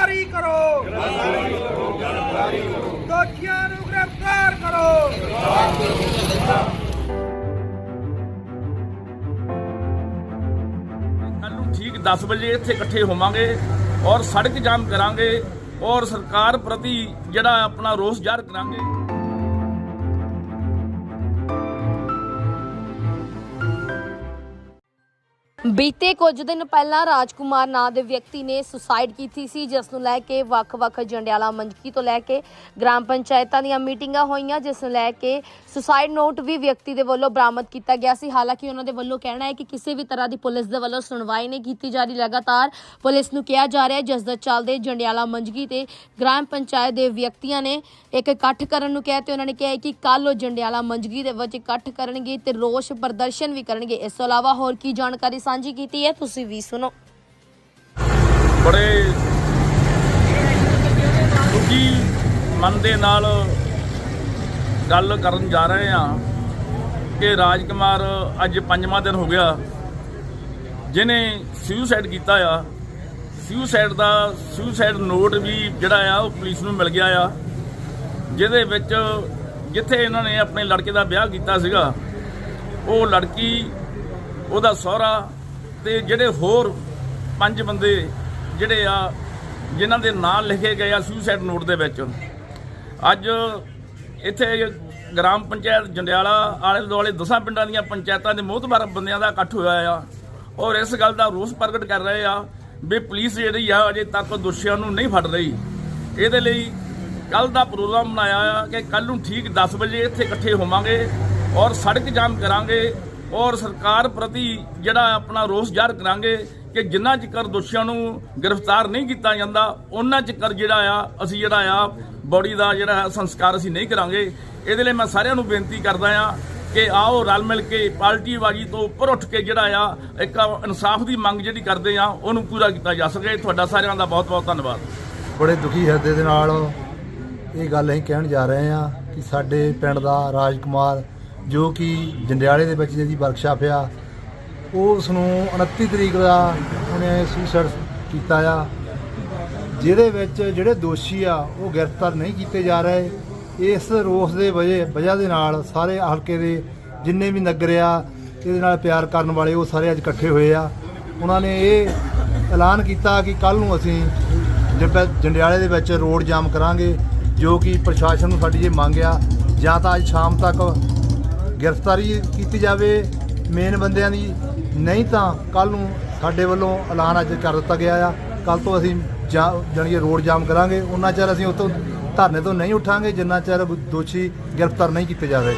ਕਰੋ। ਦੋਸ਼ੀਆਂ ਨੂੰ ਗ੍ਰਿਫਤਾਰ ਕਰੋ। ਕੱਲ ਨੂੰ ਠੀਕ 10 ਵਜੇ ਇੱਥੇ ਇਕੱਠੇ ਹੋਵਾਂਗੇ ਔਰ ਸੜਕ ਜਾਮ ਕਰਾਂਗੇ ਔਰ ਸਰਕਾਰ ਪ੍ਰਤੀ ਜਿਹੜਾ ਆਪਣਾ ਰੋਸ ਜ਼ਾਹਰ ਕਰਾਂਗੇ। ਬੀਤੇ ਕੁਝ ਦਿਨ ਪਹਿਲਾਂ ਰਾਜਕੁਮਾਰ ਨਾਂ ਦੇ ਵਿਅਕਤੀ ਨੇ ਸੁਸਾਈਡ ਕੀਤੀ ਸੀ, ਜਿਸ ਨੂੰ ਲੈ ਕੇ ਵੱਖ-ਵੱਖ ਜੰਡਿਆਲਾ ਮੰਜਕੀ ਤੋਂ ਲੈ ਕੇ ਗ੍ਰਾਮ ਪੰਚਾਇਤਾਂ ਦੀਆਂ ਮੀਟਿੰਗਾਂ ਹੋਈਆਂ, ਜਿਸ ਨੂੰ ਲੈ ਕੇ ਸੁਸਾਈਡ ਨੋਟ ਵੀ ਵਿਅਕਤੀ ਦੇ ਵੱਲੋਂ ਬਰਾਮਦ ਕੀਤਾ ਗਿਆ ਸੀ। ਹਾਲਾਂਕਿ ਉਹਨਾਂ ਦੇ ਵੱਲੋਂ ਕਹਿਣਾ ਹੈ ਕਿ ਕਿਸੇ ਵੀ ਤਰ੍ਹਾਂ ਦੀ ਪੁਲਿਸ ਦੇ ਵੱਲੋਂ ਸੁਣਵਾਈ ਨਹੀਂ ਕੀਤੀ ਜਾ ਰਹੀ। ਲਗਾਤਾਰ ਪੁਲਿਸ ਨੂੰ ਕਿਹਾ ਜਾ ਰਿਹਾ ਹੈ, ਜਿਸ ਦੇ ਚੱਲਦੇ ਜੰਡਿਆਲਾ ਮੰਜਕੀ ਤੇ ਗ੍ਰਾਮ ਪੰਚਾਇਤ ਦੇ ਵਿਅਕਤੀਆਂ ਨੇ ਇੱਕ ਇਕੱਠ ਕਰਨ ਨੂੰ ਕਿਹਾ ਤੇ ਉਹਨਾਂ ਨੇ ਕਿਹਾ ਹੈ ਕਿ ਕੱਲ ਉਹ ਜੰਡਿਆਲਾ ਮੰਜਗੀ ਦੇ ਵਿੱਚ ਇਕੱਠ ਕਰਨਗੇ ਤੇ ਰੋਸ ਪ੍ਰਦਰਸ਼ਨ ਵੀ ਕਰਨਗੇ। ਇਸ ਤੋਂ ਇਲਾਵਾ ਹੋਰ ਕੀ ਜਾਣਕਾਰੀ ਸਾਂਝੀ ਕੀਤੀ ਹੈ, ਤੁਸੀਂ ਵੀ ਸੁਣੋ। ਬੜੇ ਦੁਖੀ ਮਨ ਦੇ ਨਾਲ ਗੱਲ ਕਰਨ ਜਾ ਰਹੇ ਹਾਂ ਕਿ ਰਾਜਕੁਮਾਰ ਅੱਜ ਪੰਜਵਾਂ ਦਿਨ ਹੋ ਗਿਆ। ਜਿਨੇ ਸੁਸਾਈਡ ਕੀਤਾ ਆ। ਸੁਸਾਈਡ ਦਾ ਸੁਸਾਈਡ ਨੋਟ ਵੀ ਜਿਹੜਾ ਆ, ਉਹ ਪੁਲਿਸ ਨੂੰ ਮਿਲ ਗਿਆ ਆ। ਜਿਹਦੇ ਵਿੱਚ ਜਿੱਥੇ ਇਹਨਾਂ ਨੇ ਆਪਣੇ ਲੜਕੇ ਦਾ ਵਿਆਹ ਕੀਤਾ ਸੀਗਾ, ਉਹ ਲੜਕੀ, ਉਹਦਾ ਸਹੁਰਾ ਤੇ ਜਿਹੜੇ ਹੋਰ ਪੰਜ ਬੰਦੇ ਜਿਹੜੇ ਆ, ਜਿਨ੍ਹਾਂ ਦੇ ਨਾਂ ਲਿਖੇ ਗਏ ਆ ਸੁਸਾਈਡ ਨੋਟ ਦੇ ਵਿੱਚ। ਅੱਜ ਇੱਥੇ ਗ੍ਰਾਮ ਪੰਚਾਇਤ ਜੰਡਿਆਲਾ ਆਲੇ ਦੁਆਲੇ ਦਸਾਂ ਪਿੰਡਾਂ ਦੀਆਂ ਪੰਚਾਇਤਾਂ ਦੇ ਮੋਹਤਬਾਰ ਬੰਦਿਆਂ ਦਾ ਇਕੱਠ ਹੋਇਆ ਆ ਔਰ ਇਸ ਗੱਲ ਦਾ ਰੋਸ ਪ੍ਰਗਟ ਕਰ ਰਹੇ ਆ ਵੀ ਪੁਲਿਸ ਜਿਹੜੀ ਆ ਅਜੇ ਤੱਕ ਦੋਸ਼ੀਆਂ ਨੂੰ ਨਹੀਂ ਫੜ ਰਹੀ। ਇਹਦੇ ਲਈ ਕੱਲ ਦਾ ਪ੍ਰੋਗਰਾਮ ਬਣਾਇਆ ਆ ਕਿ ਕੱਲ ਨੂੰ ਠੀਕ 10 ਵਜੇ ਇੱਥੇ ਇਕੱਠੇ ਹੋਵਾਂਗੇ ਔਰ ਸੜਕ ਜਾਮ ਕਰਾਂਗੇ ਔਰ ਸਰਕਾਰ ਪ੍ਰਤੀ ਜਿਹੜਾ ਆਪਣਾ ਰੋਸ ਜ਼ਾਹਰ ਕਰਾਂਗੇ ਕਿ ਜਿੰਨਾ ਚਿਰ ਦੋਸ਼ੀਆਂ ਨੂੰ ਗ੍ਰਿਫਤਾਰ ਨਹੀਂ ਕੀਤਾ ਜਾਂਦਾ ਉਹਨਾਂ ਚਿਰ ਜਿਹੜਾ ਆ, ਅਸੀਂ ਜਿਹੜਾ ਆ, ਬੋਡੀ ਦਾ ਜਿਹੜਾ ਸੰਸਕਾਰ ਅਸੀਂ ਨਹੀਂ ਕਰਾਂਗੇ। ਇਹਦੇ ਲਈ ਮੈਂ ਸਾਰਿਆਂ ਨੂੰ ਬੇਨਤੀ ਕਰਦਾ ਆ ਕਿ ਆਓ ਰਲ ਮਿਲ ਕੇ ਪਾਰਟੀਬਾਜ਼ੀ ਤੋਂ ਉੱਪਰ ਉੱਠ ਕੇ ਜਿਹੜਾ ਆ, ਇੱਕ ਇਨਸਾਫ ਦੀ ਮੰਗ ਜਿਹੜੀ ਕਰਦੇ ਆ, ਉਹਨੂੰ ਪੂਰਾ ਕੀਤਾ ਜਾ ਸਕੇ। ਤੁਹਾਡਾ ਸਾਰਿਆਂ ਦਾ ਬਹੁਤ ਬਹੁਤ ਧੰਨਵਾਦ। ਬੜੇ ਦੁਖੀ ਹਿਰਦੇ ਦੇ ਨਾਲ ਇਹ ਗੱਲ ਅਸੀਂ ਕਹਿਣ ਜਾ ਰਹੇ ਹਾਂ ਕਿ ਸਾਡੇ ਪਿੰਡ ਦਾ ਰਾਜਕੁਮਾਰ ਜੋ ਕਿ ਜੰਡਿਆਲੇ ਦੇ ਵਿੱਚ ਜਿਹਦੀ ਵਰਕਸ਼ਾਪ ਆ, ਉਹ ਉਸ ਨੂੰ 29 ਤਰੀਕ ਦਾ ਉਹਨੇ ਸੁਸਾਈਡ ਕੀਤਾ ਆ। ਜਿਹਦੇ ਵਿੱਚ ਜਿਹੜੇ ਦੋਸ਼ੀ ਆ, ਉਹ ਗ੍ਰਿਫਤਾਰ ਨਹੀਂ ਕੀਤੇ ਜਾ ਰਹੇ। ਇਸ ਰੋਸ ਦੇ ਵਜੇ ਵਜ੍ਹਾ ਦੇ ਨਾਲ ਸਾਰੇ ਹਲਕੇ ਦੇ ਜਿੰਨੇ ਵੀ ਨਗਰ ਆ, ਇਹਦੇ ਨਾਲ ਪਿਆਰ ਕਰਨ ਵਾਲੇ ਉਹ ਸਾਰੇ ਅੱਜ ਇਕੱਠੇ ਹੋਏ ਆ। ਉਹਨਾਂ ਨੇ ਇਹ ਐਲਾਨ ਕੀਤਾ ਕਿ ਕੱਲ ਨੂੰ ਅਸੀਂ ਜੰਡ- ਜੰਡਿਆਲੇ ਦੇ ਵਿੱਚ ਰੋਡ ਜਾਮ ਕਰਾਂਗੇ, ਜੋ ਕਿ ਪ੍ਰਸ਼ਾਸਨ ਨੂੰ ਸਾਡੀ ਇਹ ਮੰਗ ਆ। ਜਾਂ ਤਾਂ ਅੱਜ ਸ਼ਾਮ ਤੱਕ ਗ੍ਰਿਫਤਾਰੀ ਕੀਤੀ ਜਾਵੇ ਮੇਨ ਬੰਦਿਆਂ ਦੀ। ਨਹੀਂ ਤਾਂ ਕੱਲ ਨੂੰ ਸਾਡੇ ਵੱਲੋਂ ਐਲਾਨ ਅੱਜ ਕਰ ਦਿੱਤਾ ਗਿਆ ਆ। ਕੱਲ ਤੋਂ ਅਸੀਂ ਜਾਣੀਏ ਰੋਡ ਜਾਮ ਕਰਾਂਗੇ। ਉਹਨਾਂ ਚਿਰ ਅਸੀਂ ਉਤੋਂ ਧਰਨੇ ਤੋਂ ਨਹੀਂ ਉਠਾਂਗੇ, ਜਿੰਨਾ ਚਿਰ ਦੋਸ਼ੀ ਗ੍ਰਿਫਤਾਰ ਨਹੀਂ ਕੀਤੇ ਜਾਵੇ।